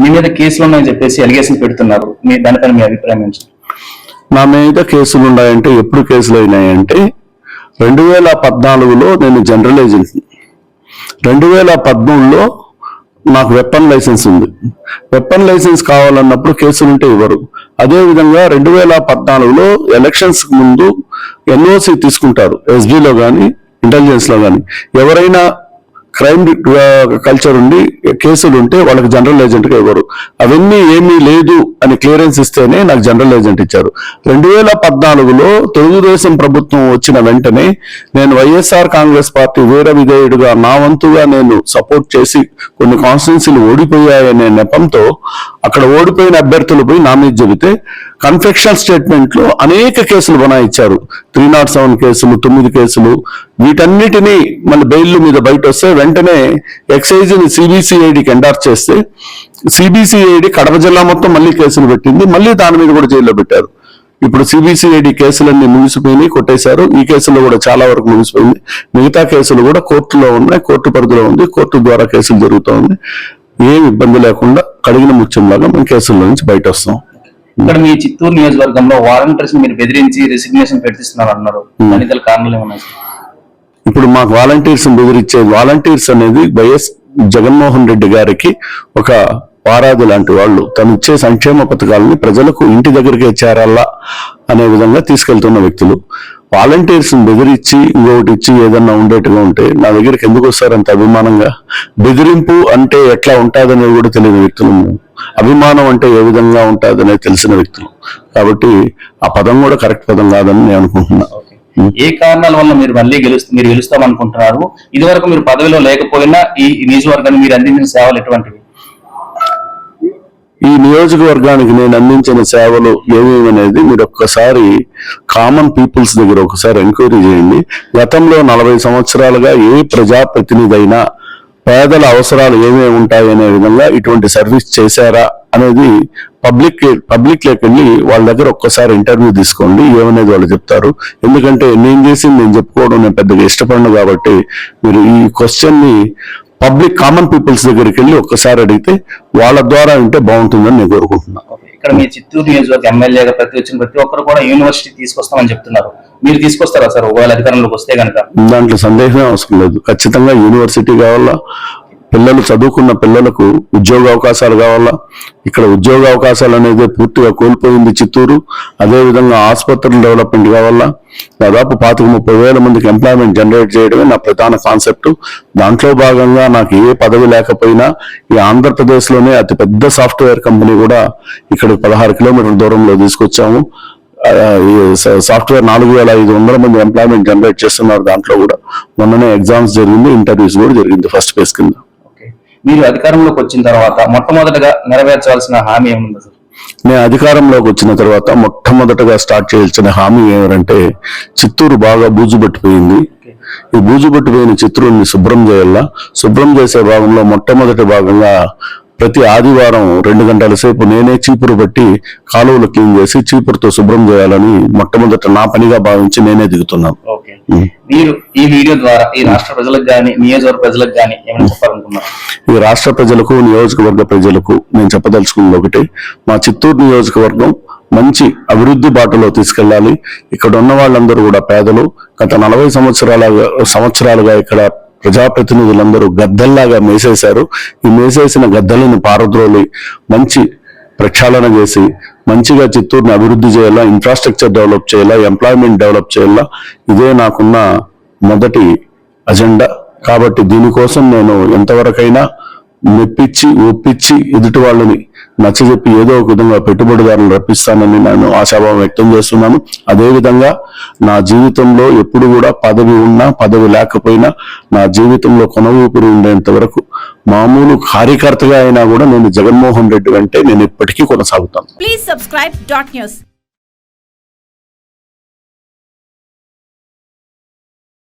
మీ మీద కేసులు ఉన్నాయని చెప్పేసి అలిగేషన్ పెడుతున్నారు. మీ దానిపైన మీ అభిప్రాయం ఏంటి? నా మీద కేసులు ఉన్నాయంటే ఎప్పుడు కేసులు అయినాయంటే రెండు వేల పద్నాలుగులో నేను జనరల్ ఏజెంట్ రెండు వేల పద్మూడులో నాకు వెపన్ లైసెన్స్ ఉంది. వెపన్ లైసెన్స్ కావాలన్నప్పుడు కేసులు ఉంటే ఇవ్వరు. అదే విధంగా రెండు వేల పద్నాలుగులో ఎలక్షన్స్ ముందు ఎన్ఓసి తీసుకుంటారు. ఎస్బీలో కానీ ఇంటెలిజెన్స్లో కానీ ఎవరైనా క్రైమ్ కల్చర్ ఉండి కేసులు ఉంటే వాళ్ళకి జనరల్ ఏజెంట్గా ఇవ్వరు. అవన్నీ ఏమీ లేదు అని క్లియరెన్స్ ఇస్తేనే నాకు జనరల్ ఏజెంట్ ఇచ్చారు. రెండు వేల పద్నాలుగులో తెలుగుదేశం ప్రభుత్వం వచ్చిన వెంటనే నేను వైఎస్ఆర్ కాంగ్రెస్ పార్టీ వీర విధేయుడుగా నా వంతుగా నేను సపోర్ట్ చేసి కొన్ని కాన్స్టిట్యున్సీలు ఓడిపోయాయనే నెపంతో అక్కడ ఓడిపోయిన అభ్యర్థులు పోయి నా మీద చెబితే కన్ఫెక్షన్ స్టేట్మెంట్లో అనేక కేసులు బనాయిచ్చారు. త్రీ నాట్ సెవెన్ కేసులు తొమ్మిది కేసులు. వీటన్నిటినీ మళ్ళీ బెయిల్ మీద బయట వస్తే వెంటనే ఎక్సైజ్ని సిబిసిఐడికి ఎండార్స్ చేస్తే సిబిసిఐడి కడప జిల్లా మొత్తం మళ్ళీ కేసులు పెట్టింది. మళ్ళీ దాని మీద కూడా జైల్లో పెట్టారు. ఇప్పుడు సిబిసిఐడి కేసులన్నీ ముగిసిపోయినాయి కొట్టేశారు. ఈ కేసులో కూడా చాలా వరకు ముగిసిపోయింది. మిగతా కేసులు కూడా కోర్టులో ఉన్నాయి కోర్టు పరిధిలో ఉంది కోర్టు ద్వారా కేసులు జరుగుతూ ఉంది ఏం ఇబ్బంది లేకుండా కడిగిన ముత్యంలాగా మేము కేసుల్లో నుంచి బయట వస్తాం. ఇక్కడ మీ చిత్తూరు నియోజకవర్గంలో వాలంటీర్స్ మీరు బెదిరించి రెసిగ్నేషన్ పెట్టిస్తున్నారు అన్నారు. దానికి గల కారణాలు ఏమన్నా? ఇప్పుడు మాకు వాలంటీర్స్ బెదిరించే వాలంటీర్స్ అనేది వైఎస్ జగన్మోహన్ రెడ్డి గారికి ఒక వారాది లాంటి వాళ్ళు. తను ఇచ్చే సంక్షేమ పథకాలని ప్రజలకు ఇంటి దగ్గరికే చేరాలా అనే విధంగా తీసుకెళ్తున్న వ్యక్తులు. వాలంటీర్స్ బెదిరించి ఇంకొకటి ఇచ్చి ఏదన్నా ఉండేట్టుగా ఉంటే నా దగ్గరికి ఎందుకు వస్తారంత అభిమానంగా? బెదిరింపు అంటే ఎట్లా ఉంటుందనేది కూడా తెలియని వ్యక్తులు. అభిమానం అంటే ఏ విధంగా ఉంటుందనేది తెలిసిన వ్యక్తులు. కాబట్టి ఆ పదం కూడా కరెక్ట్ పదం కాదని నేను అనుకుంటున్నా. ఏ కారణాల వల్ల మీరు మళ్ళీ గెలుస్తూ మీరు గెలుస్తాం అనుకుంటున్నారు ఇదివరకు మీరు పదవిలో లేకపోయినా ఈ నియోజకవర్గానికి మీరు అందించిన సేవలు ఎటువంటివి? ఈ నియోజకవర్గానికి నేను అందించిన సేవలు ఏమేమి అనేది మీరు ఒక్కసారి కామన్ పీపుల్స్ దగ్గర ఒకసారి ఎంక్వైరీ చేయండి. గతంలో నలభై సంవత్సరాలుగా ఏ ప్రజాప్రతినిధి అయినా పేదల అవసరాలు ఏమేమి ఉంటాయి అనే విధంగా ఇటువంటి సర్వీస్ చేశారా అనేది పబ్లిక్ పబ్లిక్ లేకెళ్ళి వాళ్ళ దగ్గర ఒక్కసారి ఇంటర్వ్యూ తీసుకోండి ఏమనేది వాళ్ళు చెప్తారు. ఎందుకంటే నేను చేసింది నేను చెప్పుకోవడం నేను పెద్దగా ఇష్టపడను కాబట్టి మీరు ఈ క్వశ్చన్ని పబ్లిక్ కామన్ పీపుల్స్ దగ్గరికి వెళ్ళి ఒక్కసారి అడిగితే వాళ్ళ ద్వారా ఉంటే బాగుంటుందని నేను కోరుకుంటున్నాను ఇక్కడ మీ చిత్తూరు నియోజకవర్గ ఎమ్మెల్యేగా ప్రతి వచ్చిన ప్రతి ఒక్కరు కూడా యూనివర్సిటీ తీసుకొస్తామని చెప్తున్నారు. మీరు తీసుకొస్తారా సార్ ఒకవేళ అధికారంలోకి వస్తే కనుక? దాంట్లో సందేహమే అవసరం లేదు. ఖచ్చితంగా యూనివర్సిటీ కావాలా? పిల్లలు చదువుకున్న పిల్లలకు ఉద్యోగ అవకాశాలు కావాలా? ఇక్కడ ఉద్యోగ అవకాశాలు అనేది పూర్తిగా కోల్పోయింది చిత్తూరు. అదేవిధంగా ఆసుపత్రులు డెవలప్మెంట్ కావాలా? దాదాపు పాతిక ముప్పై వేల మందికి ఎంప్లాయ్మెంట్ జనరేట్ చేయడమే నా ప్రధాన కాన్సెప్ట్. దాంట్లో భాగంగా నాకు ఏ పదవి లేకపోయినా ఈ ఆంధ్రప్రదేశ్లోనే అతిపెద్ద సాఫ్ట్వేర్ కంపెనీ కూడా ఇక్కడ పదహారు కిలోమీటర్ల దూరంలో తీసుకొచ్చాము. సాఫ్ట్వేర్ నాలుగు వేల ఐదు వందల మంది ఎంప్లాయ్మెంట్ జనరేట్ చేస్తున్నారు దాంట్లో కూడా. మొన్ననే ఎగ్జామ్స్ జరిగింది ఇంటర్వ్యూస్ కూడా జరిగింది ఫస్ట్ ఫేజ్ కింద. మీరు అధికారంలోకి వచ్చిన తర్వాత మొట్టమొదటిగా నెరవేర్చాల్సిన హామీ ఏముంది సార్? నేను అధికారంలోకి వచ్చిన తర్వాత మొట్టమొదటగా స్టార్ట్ చేయాల్సిన హామీ ఏమంటే చిత్తూరు బాగా బూజు పట్టిపోయింది ఈ బూజు పట్టిపోయిన చిత్తూరుని శుభ్రం చేయాలా? శుభ్రం చేసే భాగంలో మొట్టమొదటి భాగంగా ప్రతి ఆదివారం రెండు గంటల సేపు నేనే చీపురు పట్టి కాలువలు క్లీన్ చేసి చీపురుతో శుభ్రం చేయాలని మొట్టమొదట నా పనిగా భావించి నేనే దిగుతున్నాను. ఓకే. మీరు ఈ వీడియో ద్వారా ఈ రాష్ట్ర ప్రజలకు గాని నియోజకవర్గ ప్రజలకు గాని ఏమైనా చెప్పాలనుకున్నారు? ఈ రాష్ట్ర ప్రజలకు నియోజకవర్గ ప్రజలకు నేను చెప్పదలుచుకున్నది ఒకటి మా చిత్తూరు నియోజకవర్గం మంచి అభివృద్ధి బాటలో తీసుకెళ్ళాలి. ఇక్కడ ఉన్న వాళ్ళందరూ కూడా పేదలు. గత నలభై సంవత్సరాల సంవత్సరాలుగా ఇక్కడ ప్రజాప్రతినిధులందరూ గద్దెల్లాగా మేసేశారు. ఈ మేసేసిన గద్దెలను పారద్రోలి మంచి ప్రక్షాళన చేసి మంచిగా చిత్తూరుని అభివృద్ధి చేయాలా ఇన్ఫ్రాస్ట్రక్చర్ డెవలప్ చేయాలా ఎంప్లాయ్మెంట్ డెవలప్ చేయాలా ఇదే నాకున్న మొదటి అజెండా కాబట్టి దీనికోసం నేను ఎంతవరకైనా మెప్పించి ఒప్పించి ఎదుటి వాళ్ళని నచ్చజెప్పి ఏదో ఒక విధంగా పెట్టుబడిదారులను రప్పిస్తానని నేను ఆశాభావం వ్యక్తం చేస్తున్నాను అదేవిధంగా నా జీవితంలో ఎప్పుడు కూడా పదవి ఉన్నా పదవి లేకపోయినా నా జీవితంలో కొన ఉండేంత వరకు మామూలు కార్యకర్తగా అయినా కూడా నేను జగన్మోహన్ రెడ్డి అంటే నేను ఇప్పటికీ కొనసాగుతాను ప్లీజ్ సబ్స్క్రైబ్ dot.